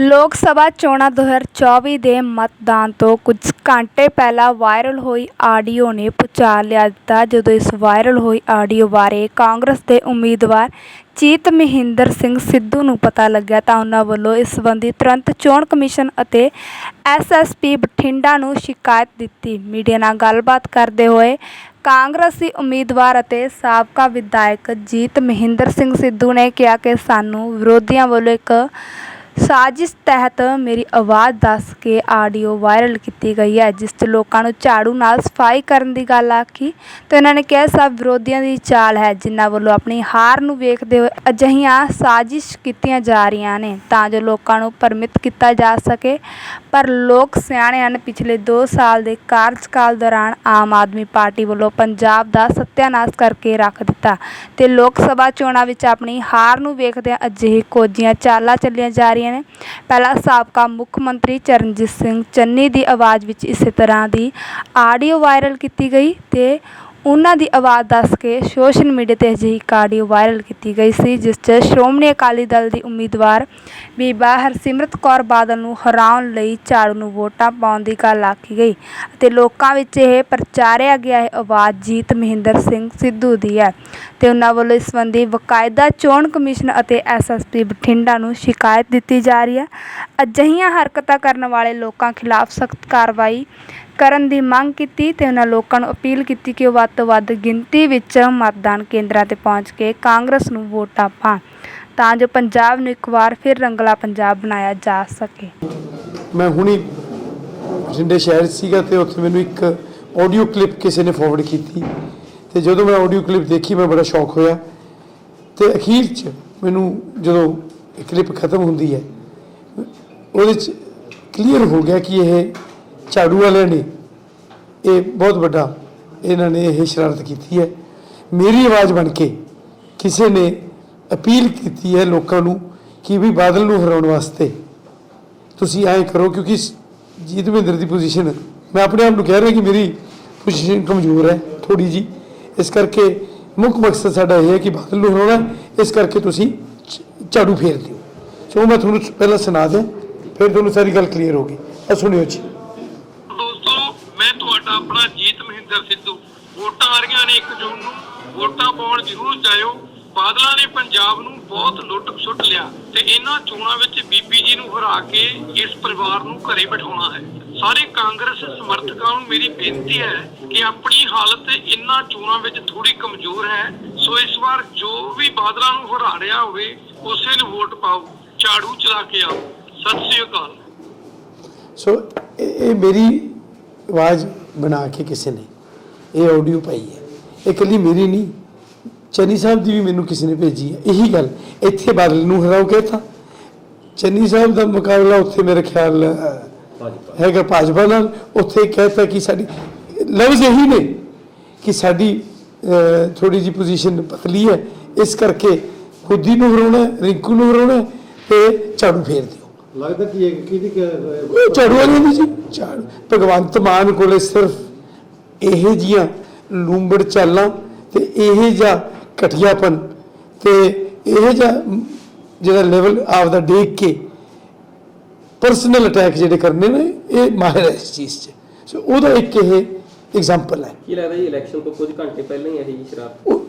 ਲੋਕ ਸਭਾ ਚੋਣਾਂ 2024 ਦੇ ਮਤਦਾਨ ਤੋਂ ਕੁਝ ਘੰਟੇ ਪਹਿਲਾਂ ਵਾਇਰਲ ਹੋਈ ਆਡੀਓ ਨੇ ਭੁਚਾਲ ਲਿਆ ਦਿੱਤਾ। ਜਦੋਂ ਇਸ ਵਾਇਰਲ ਹੋਈ ਆਡੀਓ ਬਾਰੇ ਕਾਂਗਰਸ ਦੇ ਉਮੀਦਵਾਰ ਚੀਤ ਮਹਿੰਦਰ ਸਿੰਘ ਸਿੱਧੂ ਨੂੰ ਪਤਾ ਲੱਗਿਆ ਤਾਂ ਉਹਨਾਂ ਵੱਲੋਂ ਇਸ ਸੰਬੰਧੀ ਤੁਰੰਤ ਚੋਣ ਕਮਿਸ਼ਨ ਅਤੇ ਐਸਐਸਪੀ ਬਠਿੰਡਾ ਨੂੰ ਸ਼ਿਕਾਇਤ ਦਿੱਤੀ। ਮੀਡੀਆ ਨਾਲ ਗੱਲਬਾਤ ਕਰਦੇ ਹੋਏ ਕਾਂਗਰਸੀ ਉਮੀਦਵਾਰ ਅਤੇ ਸਾਬਕਾ ਵਿਧਾਇਕ ਜੀਤ ਮਹਿੰਦਰ ਸਿੰਘ ਸਿੱਧੂ ਨੇ ਕਿਹਾ ਕਿ ਸਾਨੂੰ ਵਿਰੋਧੀਆਂ ਵੱਲੋਂ ਇੱਕ ਸਾਜ਼ਿਸ਼ ਤਹਿਤ ਮੇਰੀ ਆਵਾਜ਼ ਦੱਸ ਕੇ ਆਡੀਓ ਵਾਇਰਲ ਕੀਤੀ ਗਈ ਹੈ, ਜਿਸ 'ਚ ਲੋਕਾਂ ਨੂੰ ਝਾੜੂ ਨਾਲ ਸਫ਼ਾਈ ਕਰਨ ਦੀ ਗੱਲ ਆਖੀ ਅਤੇ ਉਹਨਾਂ ਨੇ ਕਿਹਾ, ਸਭ ਵਿਰੋਧੀਆਂ ਦੀ ਚਾਲ ਹੈ, ਜਿਨ੍ਹਾਂ ਵੱਲੋਂ ਆਪਣੀ ਹਾਰ ਨੂੰ ਵੇਖਦੇ ਹੋਏ ਅਜਿਹੀਆਂ ਸਾਜ਼ਿਸ਼ ਕੀਤੀਆਂ ਜਾ ਰਹੀਆਂ ਨੇ, ਤਾਂ ਜੋ ਲੋਕਾਂ ਨੂੰ ਭਰਮਿਤ ਕੀਤਾ ਜਾ ਸਕੇ। ਪਰ ਲੋਕ ਸਿਆਣੇ ਹਨ, ਪਿਛਲੇ 2 ਸਾਲ ਦੇ ਕਾਰਜਕਾਲ ਦੌਰਾਨ ਆਮ ਆਦਮੀ ਪਾਰਟੀ ਵੱਲੋਂ ਪੰਜਾਬ ਦਾ ਸੱਤਿਆਨਾਸ਼ ਕਰਕੇ ਰੱਖ ਦਿੱਤਾ ਅਤੇ ਲੋਕ ਸਭਾ ਚੋਣਾਂ ਵਿੱਚ ਆਪਣੀ ਹਾਰ ਨੂੰ ਵੇਖਦਿਆਂ ਅਜਿਹੀ ਕੋਝੀਆਂ ਚਾਲਾਂ ਚੱਲੀਆਂ ਜਾ ਰਹੀਆਂ ਨੇ। ਪਹਿਲਾਂ ਸਾਬਕਾ ਮੁੱਖ ਮੰਤਰੀ ਚਰਨਜੀਤ ਸਿੰਘ ਚੰਨੀ ਦੀ ਆਵਾਜ਼ ਵਿੱਚ ਇਸੇ ਤਰ੍ਹਾਂ ਦੀ ਆਡੀਓ ਵਾਇਰਲ ਕੀਤੀ ਗਈ ਤੇ ਉਹਨਾਂ ਦੀ ਆਵਾਜ਼ ਦੱਸ ਕੇ ਸੋਸ਼ਲ ਮੀਡੀਆ ਤੇ ਅਜਿਹੀ ਇੱਕ ਆਡੀਓ ਵਾਇਰਲ ਕੀਤੀ ਗਈ ਸੀ, ਜਿਸ 'ਚ ਸ਼੍ਰੋਮਣੀ ਅਕਾਲੀ ਦਲ ਦੀ ਉਮੀਦਵਾਰ ਬੀਬਾ ਹਰਸਿਮਰਤ ਕੌਰ ਬਾਦਲ ਨੂੰ ਹਰਾਉਣ ਲਈ ਝਾੜੂ ਨੂੰ ਵੋਟਾਂ ਪਾਉਣ ਦੀ ਗੱਲ ਆਖੀ ਗਈ ਅਤੇ ਲੋਕਾਂ ਵਿੱਚ ਇਹ ਪ੍ਰਚਾਰਿਆ ਗਿਆ, ਇਹ ਆਵਾਜ਼ ਜੀਤ ਮਹਿੰਦਰ ਸਿੰਘ ਸਿੱਧੂ ਦੀ ਹੈ ਅਤੇ ਉਹਨਾਂ ਵੱਲੋਂ ਇਸ ਸੰਬੰਧੀ ਵਕਾਇਦਾ ਚੋਣ ਕਮਿਸ਼ਨ ਅਤੇ ਐਸਐਸਪੀ ਬਠਿੰਡਾ ਨੂੰ ਸ਼ਿਕਾਇਤ ਦਿੱਤੀ ਜਾ ਰਹੀ ਹੈ। ਅਜਿਹੀਆਂ ਹਰਕਤਾਂ ਕਰਨ ਵਾਲੇ ਲੋਕਾਂ ਖਿਲਾਫ ਸਖਤ ਕਾਰਵਾਈ ਕਰਨ ਦੀ ਮੰਗ ਕੀਤੀ ਤੇ ਉਹਨਾਂ ਲੋਕਾਂ ਨੂੰ ਅਪੀਲ ਕੀਤੀ ਕਿ ਉਹ ਵੱਧ ਤੋਂ ਵੱਧ ਗਿਣਤੀ ਵਿੱਚ ਮਤਦਾਨ ਕੇਂਦਰਾਂ ਤੇ ਪਹੁੰਚ ਕੇ ਕਾਂਗਰਸ ਨੂੰ ਵੋਟਾਂ ਪਾਉਣ ਤਾਂ ਜੋ ਪੰਜਾਬ ਨੂੰ ਇੱਕ ਵਾਰ ਫਿਰ ਰੰਗਲਾ ਪੰਜਾਬ ਬਣਾਇਆ ਜਾ ਸਕੇ। ਮੈਂ ਹੁਣੀ ਬਠਿੰਡੇ ਸ਼ਹਿਰ ਸੀਗਾ ਤੇ ਉੱਥੇ ਮੈਨੂੰ ਇੱਕ ਆਡੀਓ ਕਲਿੱਪ ਕਿਸੇ ਨੇ ਫਾਰਵਰਡ ਕੀਤੀ ਤੇ ਜਦੋਂ ਮੈਂ ਆਡੀਓ ਕਲਿੱਪ ਦੇਖੀ ਮੈਂ ਬੜਾ ਸ਼ੌਕ ਹੋਇਆ ਤੇ ਅਖੀਰ 'ਚ ਮੈਨੂੰ ਜਦੋਂ ਇਹ ਕਲਿੱਪ ਖਤਮ ਹੁੰਦੀ ਹੈ ਉਹਦੇ 'ਚ ਕਲੀਅਰ ਹੋ ਗਿਆ ਕਿ ਇਹ ਝਾੜੂ ਵਾਲਿਆਂ ਨੇ ਇਹ ਬਹੁਤ ਵੱਡਾ ਇਹਨਾਂ ਨੇ ਇਹ ਸ਼ਰਾਰਤ ਕੀਤੀ ਹੈ। ਮੇਰੀ ਆਵਾਜ਼ ਬਣ ਕੇ ਕਿਸੇ ਨੇ ਅਪੀਲ ਕੀਤੀ ਹੈ ਲੋਕਾਂ ਨੂੰ ਕਿ ਵੀ ਬਾਦਲ ਨੂੰ ਹਰਾਉਣ ਵਾਸਤੇ ਤੁਸੀਂ ਐਂ ਕਰੋ ਕਿਉਂਕਿ ਸ- ਜੀਤ ਮਹਿੰਦਰ ਦੀ ਪੋਜੀਸ਼ਨ ਮੈਂ ਆਪਣੇ ਆਪ ਨੂੰ ਕਹਿ ਰਿਹਾ ਕਿ ਮੇਰੀ ਪੋਜੀਸ਼ਨ ਕਮਜ਼ੋਰ ਹੈ ਥੋੜੀ ਜੀ ਇਸ ਕਰਕੇ ਮੁੱਖ ਮਕਸਦ ਸਾਡਾ ਇਹ ਹੈ ਕਿ ਬਾਦਲ ਨੂੰ ਹਰਾਉਣਾ ਇਸ ਕਰਕੇ ਤੁਸੀਂ ਝਾੜੂ ਫੇਰ ਦਿਓ। ਸੋ ਮੈਂ ਤੁਹਾਨੂੰ ਪਹਿਲਾਂ ਸੁਣਾ ਦਿਆਂ, ਫਿਰ ਤੁਹਾਨੂੰ ਸਾਰੀ ਗੱਲ ਕਲੀਅਰ ਹੋ ਗਈ। ਆ ਸੁਣਿਓ ਜੀ ਦੋਸਤੋ ਮੈਂ ਤੁਹਾਡਾ ਆਪਣਾ ਜੀਤ ਸਿੱਧੂ। ਵੋਟਾਂ ਆ ਰਹੀਆਂ ਨੇ 1 ਜੂਨ ਨੂੰ। ਵੋਟਾਂ ਪਾਉਣ ਜ਼ਰੂਰ ਜਾਇਓ। ਬਾਦਲਾਂ ਨੇ ਪੰਜਾਬ ਨੂੰ ਬਹੁਤ ਲੁੱਟ ਸੁੱਟ ਲਿਆ ਤੇ ਇਹਨਾਂ ਚੋਣਾਂ ਵਿੱਚ ਬੀਬੀ ਜੀ ਨੂੰ ਹਰਾ ਕੇ ਇਸ ਪਰਿਵਾਰ ਨੂੰ ਘਰੇ ਬਿਠਾਉਣਾ ਹੈ। ਸਾਰੇ ਕਾਂਗਰਸ ਸਮਰਥਕਾਂ ਨੂੰ ਮੇਰੀ ਬੇਨਤੀ ਹੈ ਕਿ ਆਪਣੀ ਹਾਲਤ ਇਹਨਾਂ ਚੋਣਾਂ ਵਿੱਚ ਥੋੜੀ ਕਮਜ਼ੋਰ ਹੈ। ਸੋ ਇਸ ਵਾਰ ਜੋ ਵੀ ਬਾਦਲਾਂ ਨੂੰ ਹਰਾ ਰਿਹਾ ਹੋਵੇ, ਉਸੇ ਨੂੰ ਵੋਟ ਪਾਓ। ਝਾੜੂ ਚਲਾ ਕੇ ਆਓ। ਸਤਿ ਸ੍ਰੀ ਅਕਾਲ। ਸੋ ਇਹ ਮੇਰੀ ਆਵਾਜ਼ ਬਣਾ ਕੇ ਕਿਸੇ ਨੇ ਇਹ ਆਡੀਓ ਪਾਈ ਹੈ। ਇਹ ਇਕੱਲੀ ਮੇਰੀ ਨਹੀਂ ਚੰਨੀ ਸਾਹਿਬ ਦੀ ਵੀ ਮੈਨੂੰ ਕਿਸੇ ਨੇ ਭੇਜੀ ਹੈ। ਇਹੀ ਗੱਲ ਇੱਥੇ ਬਾਦਲ ਨੂੰ ਹਰਾਓ ਕਹਿਤਾ। ਚੰਨੀ ਸਾਹਿਬ ਦਾ ਮੁਕਾਬਲਾ ਉੱਥੇ ਮੇਰੇ ਖਿਆਲ ਹੈਗਾ ਭਾਜਪਾ ਨਾਲ। ਉੱਥੇ ਕਹਿਤਾ ਕਿ ਸਾਡੀ ਲਫ਼ਜ਼ ਇਹੀ ਨੇ ਕਿ ਸਾਡੀ ਥੋੜੀ ਜੀ ਪੋਜੀਸ਼ਨ ਪਤਲੀ ਹੈ। ਇਸ ਕਰਕੇ ਖੁਦੀ ਨੂੰ ਹਰਾਉਣਾ ਰਿੰਕੂ ਨੂੰ ਹਰਾਉਣਾ ਤੇ ਝਾੜੂ ਫੇਰ ਦਿਓ। ਲੱਗਦਾ ਕਿ ਇਹ ਕਿਹਦੀ ਝਾੜੂ ਵਾਲੀ ਨਹੀਂ ਜੀ। ਝਾੜੂ ਭਗਵੰਤ ਮਾਨ ਕੋਲੇ ਸਿਰਫ ਇਹ ਜੀਆਂ ਲੂੰਬੜ ਚਾਲਾਂ ਤੇ ਇਹ ਜਿਹਾ ਘਟਿਆਪਨ ਤੇ ਇਹ ਜਿਹਾ ਜਿਹੜਾ ਲੈਵਲ ਆਪਦਾ ਦੇਖ ਕੇ ਪਰਸਨਲ ਅਟੈਕ ਜਿਹੜੇ ਕਰਨੇ ਨੇ ਇਹ ਮਾਹਿਰ ਹੈ ਇਸ ਚੀਜ਼ 'ਚ। ਸੋ ਉਹਦਾ ਇੱਕ ਇਹ ਐਗਜ਼ਾਮਪਲ ਹੈ। ਕੀ ਲੱਗਦਾ ਜੀ ਇਲੈਕਸ਼ਨ ਤੋਂ ਕੁਝ ਘੰਟੇ ਪਹਿਲਾਂ ਹੀ ਇਹ ਜੀ ਉਹ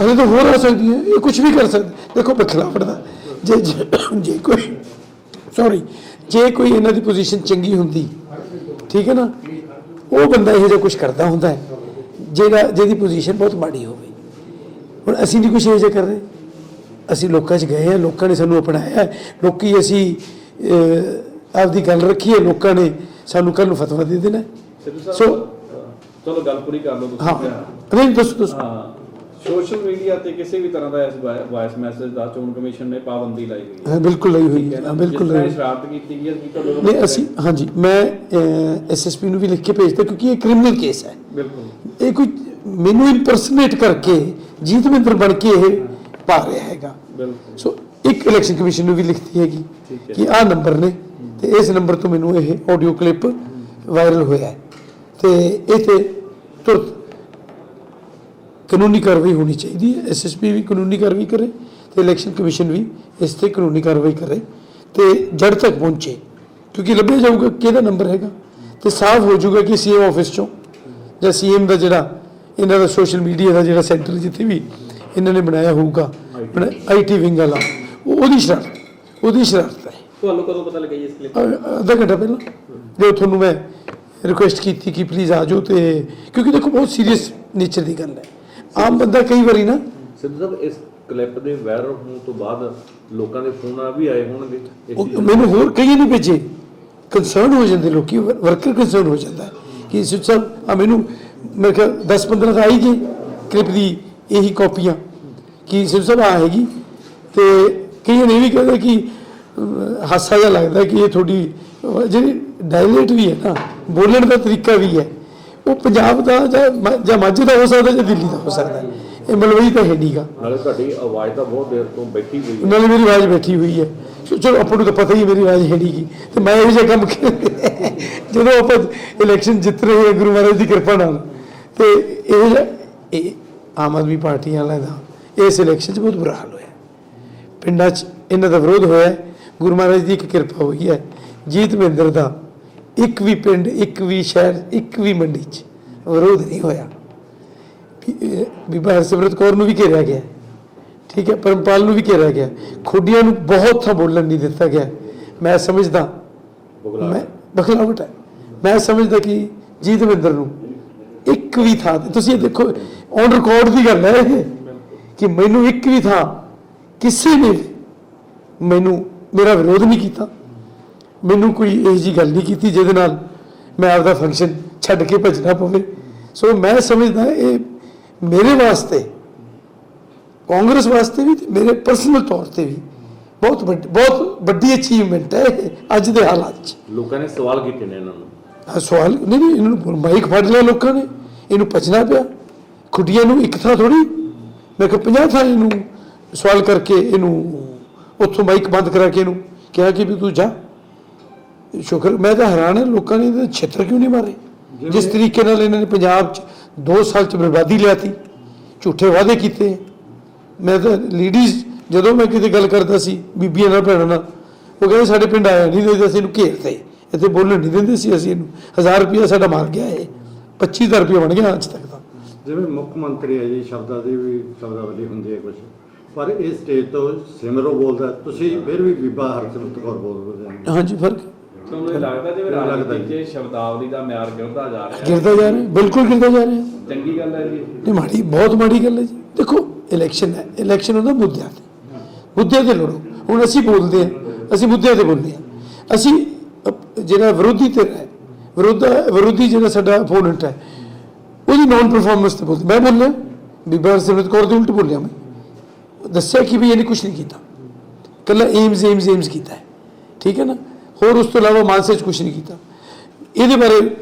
ਹਲੇ ਤਾਂ ਹੋਰ ਆ ਸਕਦੀ ਹੈ ਇਹ ਕੁਝ ਵੀ ਕਰ ਸਕਦਾ। ਦੇਖੋ ਬਖਲਾਵੜ ਦਾ ਜੇ- ਜੇ ਕੋਈ ਸੌਰੀ ਜੇ ਕੋਈ ਇਹਨਾਂ ਦੀ ਪੋਜੀਸ਼ਨ ਚੰਗੀ ਹੁੰਦੀ ਠੀਕ ਹੈ ਨਾ? ਉਹ ਬੰਦਾ ਇਹੋ ਜਿਹਾ ਕੁਝ ਕਰਦਾ ਹੁੰਦਾ ਹੈ ਜਿਹੜਾ ਜਿਹਦੀ ਪੋਜੀਸ਼ਨ ਬਹੁਤ ਮਾੜੀ ਹੋਵੇ। ਹੁਣ ਅਸੀਂ ਨਹੀਂ ਕੁਝ ਇਹੋ ਜਿਹਾ ਕਰ ਰਹੇ ਅਸੀਂ ਲੋਕਾਂ 'ਚ ਗਏ ਆ ਲੋਕਾਂ ਨੇ ਸਾਨੂੰ ਅਪਣਾਇਆ ਹੈ। ਲੋਕੀ ਅਸੀਂ ਆਪਦੀ ਗੱਲ ਰੱਖੀ ਹੈ ਲੋਕਾਂ ਨੇ ਸਾਨੂੰ ਕੱਲ ਨੂੰ ਫਤਵਾ ਦੇ ਦੇਣਾ ਹੈ। ਸੋ ਚਲੋ ਗੱਲ ਪੂਰੀ ਕਰ ਲਓ ਹਾਂ। ਤੁਸੀਂ ਨਹੀਂ ਦੱਸੋ ਦੱਸੋ। ਹਾਂ। ਸੋਸ਼ਲ ਮੀਡੀਆ ਤੇ ਕਿਸੇ ਵੀ ਤਰ੍ਹਾਂ ਦਾ ਇਸ ਵਾਇਸ ਮੈਸੇਜ ਦਾ ਚੋਣ ਕਮਿਸ਼ਨ ਨੇ ਪਾਬੰਦੀ ਲਾਈ ਹੋਈ ਹੈ। ਬਿਲਕੁਲ ਲਈ ਹੋਈ ਹੈ? ਬਿਲਕੁਲ ਲਈ। ਸ਼ਰਾਰਤ ਕੀਤੀ ਗਈ ਹੈ ਕਿ ਤੁਹਾਡੇ ਨਹੀਂ ਅਸੀਂ ਹਾਂਜੀ ਮੈਂ ਐਸਐਸਪੀ ਨੂੰ ਵੀ ਲਿਖ ਕੇ ਭੇਜਤਾ ਕਿਉਂਕਿ ਇਹ ਕ੍ਰਿਮੀਨਲ ਕੇਸ ਹੈ। ਬਿਲਕੁਲ। ਇਹ ਕੋਈ ਮੈਨੂੰ ਇੰਪਰਸਨੇਟ ਕਰਕੇ ਜੀਤ ਮਹਿੰਦਰ ਬਣ ਕੇ ਇਹ ਪਾ ਰਿਹਾ ਹੈਗਾ। ਬਿਲਕੁਲ। ਸੋ ਇੱਕ ਇਲੈਕਸ਼ਨ ਕਮਿਸ਼ਨ ਨੂੰ ਵੀ ਲਿਖਤੀ ਹੈਗੀ। ਕਿ ਆਹ ਨੰਬਰ ਨੇ ਤੇ ਇਸ ਨੰਬਰ ਤੋਂ ਮੈਨੂੰ ਇਹ ਆਡੀਓ ਕਲਿੱਪ ਵਾਇਰਲ ਹੋਇਆ ਤੇ ਇਹ ਤੇ ਤੁਰਤ ਕਾਨੂੰਨੀ ਕਾਰਵਾਈ ਹੋਣੀ ਚਾਹੀਦੀ ਹੈ ਐਸਐਸਪੀ ਵੀ ਕਾਨੂੰਨੀ ਕਾਰਵਾਈ ਕਰੇ ਤੇ ਇਲੈਕਸ਼ਨ ਕਮਿਸ਼ਨ ਵੀ ਇਸ ਤੇ ਕਾਨੂੰਨੀ ਕਾਰਵਾਈ ਕਰੇ ਤੇ ਜੜ ਤੱਕ ਪਹੁੰਚੇ ਕਿਉਂਕਿ ਲੱਭਿਆ ਜਾਊਗਾ ਕਿਹਦਾ ਨੰਬਰ ਹੈਗਾ ਤੇ ਸਾਫ਼ ਹੋ ਜਾਊਗਾ ਕਿ ਸੀਐਮ ਆਫਿਸ ਚੋਂ ਜਾਂ ਸੀਐਮ ਦਾ ਜਿਹੜਾ ਇਹਨਾਂ ਦਾ ਸੋਸ਼ਲ ਮੀਡੀਆ ਦਾ ਜਿਹੜਾ ਸੈਂਟਰ ਜਿੱਥੇ ਵੀ ਇਹਨਾਂ ਨੇ ਬਣਾਇਆ ਹੋਊਗਾ ਆਈਟੀ ਵਿੰਗ ਵਾਲਾ ਉਹ ਉਹਦੀ ਸ਼ਰਾਰਤ ਉਹਦੀ ਸ਼ਰਾਰਤ ਹੈ। ਤੁਹਾਨੂੰ ਕਦੋਂ ਪਤਾ ਲੱਗਿਆ ਇਸ ਕਲਿੱਪ ਅ- ਅੱਧਾ ਘੰਟਾ ਪਹਿਲਾਂ ਜੋ ਤੁਹਾਨੂੰ ਮੈਂ ਰਿਕੁਐਸਟ ਕੀਤੀ ਕਿ ਪਲੀਜ਼ ਆ ਜਾਓ ਤੇ ਕਿਉਂਕਿ ਦੇਖੋ ਬਹੁਤ ਸੀਰੀਅਸ ਨੇਚਰ ਦੀ ਗੱਲ ਹੈ। ਆਮ ਬੰਦਾ ਕਈ ਵਾਰੀ ਨਾ ਸਿੱਧੂ ਸਾਹਿਬ ਇਸ ਕਲਿੱਪ ਦੇ ਵਾਇਰਲ ਹੋਣ ਤੋਂ ਬਾਅਦ ਲੋਕਾਂ ਦੇ ਫੋਨ ਆ ਵੀ ਆਏ ਹੋਣਗੇ ਇਸ ਉਹ ਮੈਨੂੰ ਹੋਰ ਕਈ ਨਹੀਂ ਭੇਜੇ ਕੰਸਰਨ ਹੋ ਜਾਂਦੇ ਲੋਕੀ ਵਰਕਰ ਕੰਸਰਨ ਹੋ ਜਾਂਦਾ। ਕਿ ਸਿੱਧ ਸਾਹਿਬ ਆ ਮੈਨੂੰ ਮੇਰੇ ਖਿਆਲ 10 15 ਤਾਂ ਆਈ ਗਏ ਕਲਿੱਪ ਦੀ ਇਹੀ ਕਾਪੀਆਂ ਕਿ ਸਿੱਧ ਸਾਹਿਬ ਆ ਹੈਗੀ ਤੇ ਕਈ ਨੇ ਵੀ ਕਹਿੰਦੇ ਕਿ ਹਾਸਾ ਜਿਹਾ ਲੱਗਦਾ ਕਿ ਇਹ ਤੁਹਾਡੀ ਅਹ, ਜਿਹੜੀ ਡਾਇਲੇਟ ਵੀ ਹੈ ਨਾ ਬੋਲਣ ਦਾ ਤਰੀਕਾ ਵੀ ਹੈ। ਉਹ ਪੰਜਾਬ ਦਾ ਜਾਂ ਜਾਂ ਮਾਝੇ ਦਾ ਹੋ ਸਕਦਾ ਜਾਂ ਦਿੱਲੀ ਦਾ ਹੋ ਸਕਦਾ। ਇਹ ਮਲਵਈ ਤਾਂ ਹੈ ਨਹੀਂਗਾ ਨਾਲੇ ਤੁਹਾਡੀ ਆਵਾਜ਼ ਤਾਂ ਬਹੁਤ ਦੇਰ ਤੋਂ ਬੈਠੀ ਹੋਈ ਹੈ। ਨਾਲੇ ਮੇਰੀ ਆਵਾਜ਼ ਬੈਠੀ ਹੋਈ ਹੈ। ਸੋ ਚਲੋ ਆਪਾਂ ਨੂੰ ਤਾਂ ਪਤਾ ਹੀ ਹੈ ਮੇਰੀ ਆਵਾਜ਼ ਹੈ ਨਹੀਂ ਗੀ ਤੇ ਮੈਂ ਇਹੋ ਜਿਹਾ ਕੰਮ ਜਦੋਂ ਆਪਾਂ ਇਲੈਕਸ਼ਨ ਜਿੱਤ ਰਹੇ ਹਾਂ ਗੁਰੂ ਮਹਾਰਾਜ ਦੀ ਕਿਰਪਾ ਨਾਲ। ਤੇ ਇਹ ਇਹ ਆਮ ਆਦਮੀ ਪਾਰਟੀ ਵਾਲਿਆਂ ਦਾ ਇਸ ਇਲੈਕਸ਼ਨ 'ਚ ਬਹੁਤ ਬੁਰਾ ਹਾਲ ਹੋਇਆ। ਪਿੰਡਾਂ 'ਚ ਇਹਨਾਂ ਦਾ ਵਿਰੋਧ ਹੋਇਆ। ਗੁਰੂ ਮਹਾਰਾਜ ਦੀ ਇੱਕ ਕਿਰਪਾ ਹੋਈ ਹੈ। ਜੀਤ ਮਹਿੰਦਰ ਦਾ ਇੱਕ ਵੀ ਪਿੰਡ ਇੱਕ ਵੀ ਸ਼ਹਿਰ ਇੱਕ ਵੀ ਮੰਡੀ 'ਚ ਵਿਰੋਧ ਨਹੀਂ ਹੋਇਆ। ਬੀਬਾ ਹਰਸਿਮਰਤ ਕੌਰ ਨੂੰ ਵੀ ਘੇਰਿਆ ਗਿਆ। ਠੀਕ ਹੈ ਪਰਮਪਾਲ ਨੂੰ ਵੀ ਘੇਰਿਆ ਗਿਆ। ਖੁੱਡੀਆਂ ਨੂੰ ਬਹੁਤ ਥਾਂ ਬੋਲਣ ਨਹੀਂ ਦਿੱਤਾ ਗਿਆ। ਮੈਂ ਸਮਝਦਾ ਮੈਂ ਬਖਲਾਵਟ ਹੈ ਮੈਂ ਸਮਝਦਾ ਕਿ ਜੀਤ ਮਹਿੰਦਰ ਨੂੰ ਇੱਕ ਵੀ ਥਾਂ ਤੁਸੀਂ ਦੇਖੋ ਔਨ ਰਿਕਾਰਡ ਦੀ ਗੱਲ ਹੈ ਇਹ ਕਿ ਮੈਨੂੰ ਇੱਕ ਵੀ ਥਾਂ ਕਿਸੇ ਨੇ ਮੈਨੂੰ ਮੇਰਾ ਵਿਰੋਧ ਨਹੀਂ ਕੀਤਾ। ਮੈਨੂੰ ਕੋਈ ਇਹੋ ਜੀ ਗੱਲ ਨਹੀਂ ਕੀਤੀ ਜਿਹਦੇ ਨਾਲ ਮੈਂ ਆਪਦਾ ਫੰਕਸ਼ਨ ਛੱਡ ਕੇ ਭੱਜਣਾ ਪਵੇ। ਸੋ ਮੈਂ ਸਮਝਦਾ ਇਹ ਮੇਰੇ ਵਾਸਤੇ ਕਾਂਗਰਸ ਵਾਸਤੇ ਵੀ ਤੇ ਮੇਰੇ ਪਰਸਨਲ ਤੌਰ ਤੇ ਵੀ ਬਹੁਤ ਵੱਡੀ ਬਹੁਤ ਵੱਡੀ ਅਚੀਵਮੈਂਟ ਹੈ ਅੱਜ ਦੇ ਹਾਲਾਤ 'ਚ। ਲੋਕਾਂ ਨੇ ਸਵਾਲ ਕੀਤੇ ਨੇ ਇਹਨਾਂ ਨੂੰ। ਆਹ ਸਵਾਲ ਨਹੀਂ ਨਹੀਂ ਇਹਨਾਂ ਨੂੰ ਮਾਈਕ ਫੜ ਲਿਆ ਲੋਕਾਂ ਨੇ। ਇਹਨੂੰ ਪਚਣਾ ਪਿਆ। ਖੁੱਡੀਆਂ ਨੂੰ ਇੱਕ ਥਾਂ ਥੋੜੀ ਮੈਂ ਕਿਹਾ 50 ਥਾਂ ਇਹਨੂੰ ਸਵਾਲ ਕਰਕੇ ਇਹਨੂੰ ਉੱਥੋਂ ਮਾਈਕ ਬੰਦ ਕਰਾ ਕੇ ਇਹਨੂੰ ਕਿਹਾ ਕਿ ਵੀ ਤੂੰ ਜਾ। ਸ਼ੁਕਰ ਮੈਂ ਤਾਂ ਹੈਰਾਨ ਹਾਂ ਲੋਕਾਂ ਨੇ ਇਹਦੇ ਛਿੱਤਰ ਕਿਉਂ ਨਹੀਂ ਮਾਰੇ? ਜਿਸ ਤਰੀਕੇ ਨਾਲ ਇਹਨਾਂ ਨੇ ਪੰਜਾਬ 'ਚ 2 ਸਾਲ 'ਚ ਬਰਬਾਦੀ ਲਿਆਤੀ ਝੂਠੇ ਵਾਅਦੇ ਕੀਤੇ। ਮੈਂ ਤਾਂ ਲੇਡੀਜ਼ ਜਦੋਂ ਮੈਂ ਕਿਤੇ ਗੱਲ ਕਰਦਾ ਸੀ ਬੀਬੀਆਂ ਨਾਲ ਭੈਣਾਂ ਨਾਲ ਉਹ ਕਹਿੰਦੇ ਸਾਡੇ ਪਿੰਡ ਆਇਆ ਨਹੀਂ ਤੇ ਅਸੀਂ ਇਹਨੂੰ ਘੇਰਤੇ ਇੱਥੇ ਬੋਲਣ ਨਹੀਂ ਦਿੰਦੇ ਸੀ ਅਸੀਂ ਇਹਨੂੰ। 1000 ਰੁਪਇਆ ਸਾਡਾ ਮਾਰ ਗਿਆ ਇਹ। 25000 ਰੁਪਇਆ ਬਣ ਗਿਆ ਅੱਜ ਤੱਕ ਦਾ ਜਿਵੇਂ ਮੁੱਖ ਮੰਤਰੀ ਹੈ ਜੀ ਸ਼ਬਦਾਂ ਦੀ ਵੀ ਸ਼ਬਦਾਵਲੀ ਹੁੰਦੀ ਹੈ ਕੁਝ ਪਰ ਇਹ ਸਟੇਜ ਤੋਂ ਸਿਮਰੋ ਬੋਲਦਾ ਤੁਸੀਂ ਫਿਰ ਵੀ ਬੀਬਾ ਹਰਸਿਮਰਤ ਕੌਰ ਬੋਲਦੇ ਨੇ ਹਾਂਜੀ ਫ਼ਰਕ ਤੁਹਾਨੂੰ ਇਹ ਲੱਗਦਾ ਜਿਵੇਂ ਮੈਨੂੰ ਲੱਗਦਾ ਰਾਜਨੀਤੀ 'ਚ ਸ਼ਬਦਾਵਲੀ ਦਾ ਮਿਆਰ ਗਿਰਦਾ ਜਾ ਰਿਹਾ? ਹੈ ਗਿਰਦਾ ਜਾ ਰਿਹਾ ਬਿਲਕੁਲ ਗਿਰਦਾ ਜਾ ਰਿਹਾ। ਚੰਗੀ ਗੱਲ ਹੈ ਜੀ। ਇਹ ਮਾੜੀ ਬਹੁਤ ਮਾੜੀ ਗੱਲ ਹੈ ਜੀ। ਦੇਖੋ ਇਲੈਕਸ਼ਨ ਹੈ ਇਲੈਕਸ਼ਨ ਹੁੰਦਾ ਮੁੱਦਿਆਂ ਤੇ। ਮੁੱਦਿਆਂ ਤੇ ਲੜੋ। ਹੁਣ ਅਸੀਂ ਬੋਲਦੇ ਹਾਂ ਅਸੀਂ ਮੁੱਦਿਆਂ ਤੇ ਬੋਲਦੇ ਹਾਂ। ਅਸੀਂ ਜਿਹੜਾ ਵਿਰੋਧੀ ਤੇ ਹੈ ਵਿਰੋਧ ਵਿਰੋਧੀ ਜਿਹੜਾ ਸਾਡਾ ਅਪੋਨੈਂਟ ਹੈ ਉਹਦੀ ਨੌਨ ਪਰਫਾਰਮੈਂਸ ਤੇ ਬੋਲਦੇ। ਮੈਂ ਬੋਲਿਆ ਬੀਬਾ ਸਿਮਰਤ ਕੌਰ ਦੇ ਉਲਟ ਬੋਲਿਆ ਮੈਂ। ਦੱਸਿਆ ਕਿ ਵੀ ਇਹਨੇ ਕੁਝ ਨਹੀਂ ਕੀਤਾ। ਕੱਲਾ ਏਮਸ ਏਮਸ ਏਮਸ ਕੀਤਾ ਠੀਕ ਹੈ ਨਾ? ਹੋਰ ਉਸ ਤੋਂ ਇਲਾਵਾ ਮਾਨਸੇ ਚ ਕੁਝ ਨਹੀਂ ਕੀਤਾ। ਇਹਦੇ ਬਾਰੇ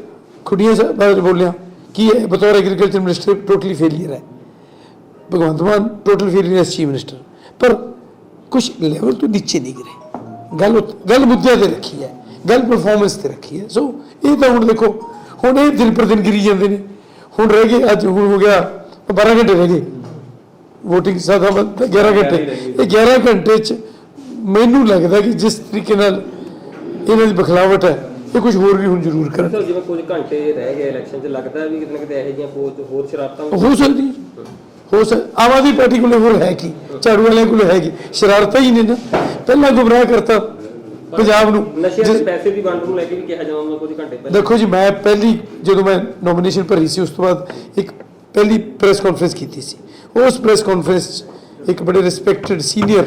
ਖੁੱਡੀਆਂ ਬਾਰੇ ਬੋਲਿਆ, ਕਿ ਇਹ ਬਤੌਰ ਐਗਰੀਕਲਚਰ ਮਿਨਿਸਟਰ ਟੋਟਲੀ ਫੇਲੀਅਰ ਹੈ। ਭਗਵੰਤ ਮਾਨ ਟੋਟਲ ਫੇਲੀਅਰ ਹੈ ਚੀਫ ਮਿਨਿਸਟਰ ਪਰ ਕੁਝ ਲੈਵਲ ਤੋਂ ਨੀਚੇ ਨਹੀਂ ਗਿਰੇ। ਗੱਲ ਉੱਤ- ਗੱਲ ਮੁੱਦਿਆਂ ਤੇ ਰੱਖੀ ਹੈ, ਗੱਲ ਪਰਫਾਰਮੈਂਸ ਤੇ ਰੱਖੀ ਹੈ। ਸੋ ਇਹ ਤਾਂ ਹੁਣ ਦੇਖੋ, ਹੁਣ ਇਹ ਦਿਨ ਪਰ ਦਿਨ ਗਿਰੀ ਜਾਂਦੇ ਨੇ। ਹੁਣ ਰਹਿ ਗਏ, ਅੱਜ ਹੁਣ ਹੋ ਗਿਆ 12 ਘੰਟੇ ਰਹਿ ਗਏ। VOTING ਸਾਦਾ 11 ਘੰਟੇ। ਇਹ 11 ਘੰਟੇ ਚ ਮੈਨੂੰ ਲੱਗਦਾ ਕਿ ਜਿਸ ਤਰੀਕੇ ਨਾਲ ਇਹਨਾਂ ਦੀ ਬਖਲਾਵਟ ਹੈ ਇਹ ਕੁਝ ਹੋਰ ਵੀ ਹੁਣ ਜ਼ਰੂਰ ਕਰਨ। ਸਰ ਜਿਵੇਂ ਕੁਝ ਘੰਟੇ ਰਹਿ ਗਏ ਇਲੈਕਸ਼ਨ 'ਚ ਲੱਗਦਾ ਵੀ ਕਿਤੇ ਨਾ ਕਿਤੇ ਇਹੋ ਜਿਹੀਆਂ ਹੋਰ ਹੋਰ ਸ਼ਰਾਰਤਾਂ ਹੋ ਸਕਦੀ ਹੈ। ਹੋ ਸਕ ਆਮ ਆਦਮੀ ਪਾਰਟੀ ਕੋਲ ਹੋਰ ਹੈ ਕੀ? ਝਾੜੂ ਵਾਲਿਆਂ ਕੋਲ ਹੈਗੀ ਸ਼ਰਾਰਤਾਂ ਹੀ ਨੇ ਨਾ। ਪਹਿਲਾਂ ਗੁੰਮਰਾਹ ਕਰਤਾ ਪੰਜਾਬ ਨੂੰ। ਜਿਸ- ਦੇ ਪੈਸੇ ਦੀ ਵੰਡ ਨੂੰ ਲੈ ਕੇ ਵੀ ਕਿਹਾ ਜਾਂਦਾ ਹੁੰਦਾ ਕੁਝ ਘੰਟੇ ਪਹਿਲਾਂ। ਦੇਖੋ ਜੀ ਮੈਂ ਪਹਿਲੀ ਜਦੋਂ ਮੈਂ ਨੋਮੀਨੇਸ਼ਨ ਭਰੀ ਸੀ ਉਸ ਤੋਂ ਬਾਅਦ ਇੱਕ ਪਹਿਲੀ ਪ੍ਰੈਸ ਕਾਨਫਰੰਸ ਕੀਤੀ ਸੀ। ਉਸ ਪ੍ਰੈਸ ਕਾਨਫਰੰਸ ਇੱਕ ਬੜੇ ਰਿਸਪੈਕਟਡ ਸੀਨੀਅਰ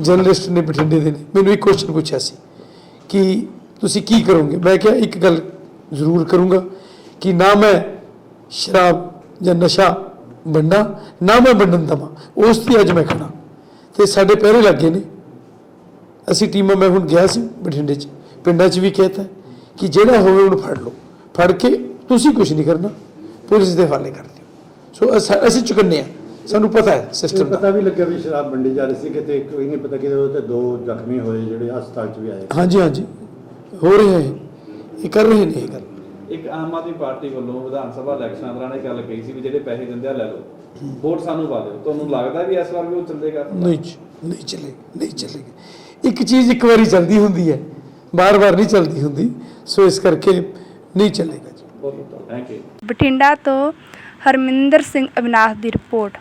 ਜਰਨਲਿਸਟ ਨੇ ਬਠਿੰਡੇ ਦੇ ਨੇ। ਮੈਨੂੰ ਇੱਕ ਕੁਐਸਚਨ ਪੁੱਛਿਆ ਸੀ। ਕਿ ਤੁਸੀਂ ਕੀ ਕਰੋਗੇ? ਮੈਂ ਕਿਹਾ, ਇੱਕ ਗੱਲ ਜ਼ਰੂਰ ਕਰੂੰਗਾ ਕਿ ਨਾ ਮੈਂ ਸ਼ਰਾਬ ਜਾਂ ਨਸ਼ਾ ਵੰਡਾਂ, ਨਾ ਮੈਂ ਵੰਡਣ ਦੇਵਾਂ। ਉਸ 'ਤੇ ਅੱਜ ਮੈਂ ਖੜਾ ਤੇ ਸਾਡੇ ਪਹਿਰੇ ਲੱਗੇ ਨੇ। ਅਸੀਂ ਟੀਮਾਂ, ਮੈਂ ਹੁਣ ਗਿਆ ਸੀ ਬਠਿੰਡੇ 'ਚ। ਪਿੰਡਾਂ 'ਚ ਵੀ ਕਹਿਤਾ ਕਿ ਜਿਹੜਾ ਹੋਵੇ ਉਹਨੂੰ ਫੜ ਲਓ। ਫੜ ਕੇ ਤੁਸੀਂ ਕੁਝ ਨਹੀਂ ਕਰਨਾ। ਪੁਲਿਸ ਦੇ ਹਵਾਲੇ ਕਰ ਦਿਓ। ਸੋ ਅਸ- ਅਸੀਂ ਚੁਕੰਨੇ ਆ। ਸਾਨੂੰ ਪਤਾ ਹੈ ਸਿਸਟਮ ਦਾ। ਪਤਾ ਵੀ ਲੱਗਿਆ ਵੀ ਸ਼ਰਾਬ ਵੰਡੀ ਜਾ ਰਹੀ ਸੀ ਕਿਤੇ ਕੋਈ ਨਹੀਂ ਪਤਾ ਕਿਤੇ ਉਹਦੇ ਦੋ ਜ਼ਖਮੀ ਹੋਏ ਜਿਹੜੇ ਹਸਪਤਾਲ 'ਚ ਵੀ ਆਏ। ਹਾਂਜੀ ਹਾਂਜੀ। ਹੋ ਰਿਹਾ ਹੈ ਇਹ ਕਰ ਰਹੇ ਨੇ ਇਹ ਗੱਲ। ਇੱਕ ਆਮ ਆਦਮੀ ਪਾਰਟੀ ਵੱਲੋਂ ਵਿਧਾਨ ਸਭਾ ਇਲੈਕਸ਼ਨਾਂ ਦੌਰਾਨ ਇਹ ਗੱਲ ਕਹੀ ਸੀ ਵੀ ਜਿਹੜੇ ਪੈਸੇ ਦਿੰਦੇ ਆ ਲੈ ਲਓ। ਵੋਟ ਸਾਨੂੰ ਪਾ ਦਿਓ। ਤੁਹਾਨੂੰ ਲੱਗਦਾ ਵੀ ਇਸ ਵਾਰ ਵੀ ਉਹ ਚੱਲੇਗਾ? ਨਹੀਂ ਨਹੀਂ ਚਲੇ ਨਹੀਂ ਚਲੇਗਾ ਇੱਕ ਚੀਜ਼ ਇੱਕ ਵਾਰੀ ਚੱਲਦੀ ਹੁੰਦੀ ਹੈ। ਬਾਰ-ਬਾਰ ਨਹੀਂ ਚੱਲਦੀ ਹੁੰਦੀ। ਸੋ ਇਸ ਕਰਕੇ ਨਹੀਂ ਚੱਲੇਗਾ ਜੀ। ਬਹੁਤ ਬਹੁਤ ਥੈਂਕ ਯੂ ਬਠਿੰਡਾ ਤੋਂ ਹਰਮਿੰਦਰ ਸਿੰਘ ਅਵਿਨਾਸ਼ ਦੀ ਰਿਪੋਰਟ।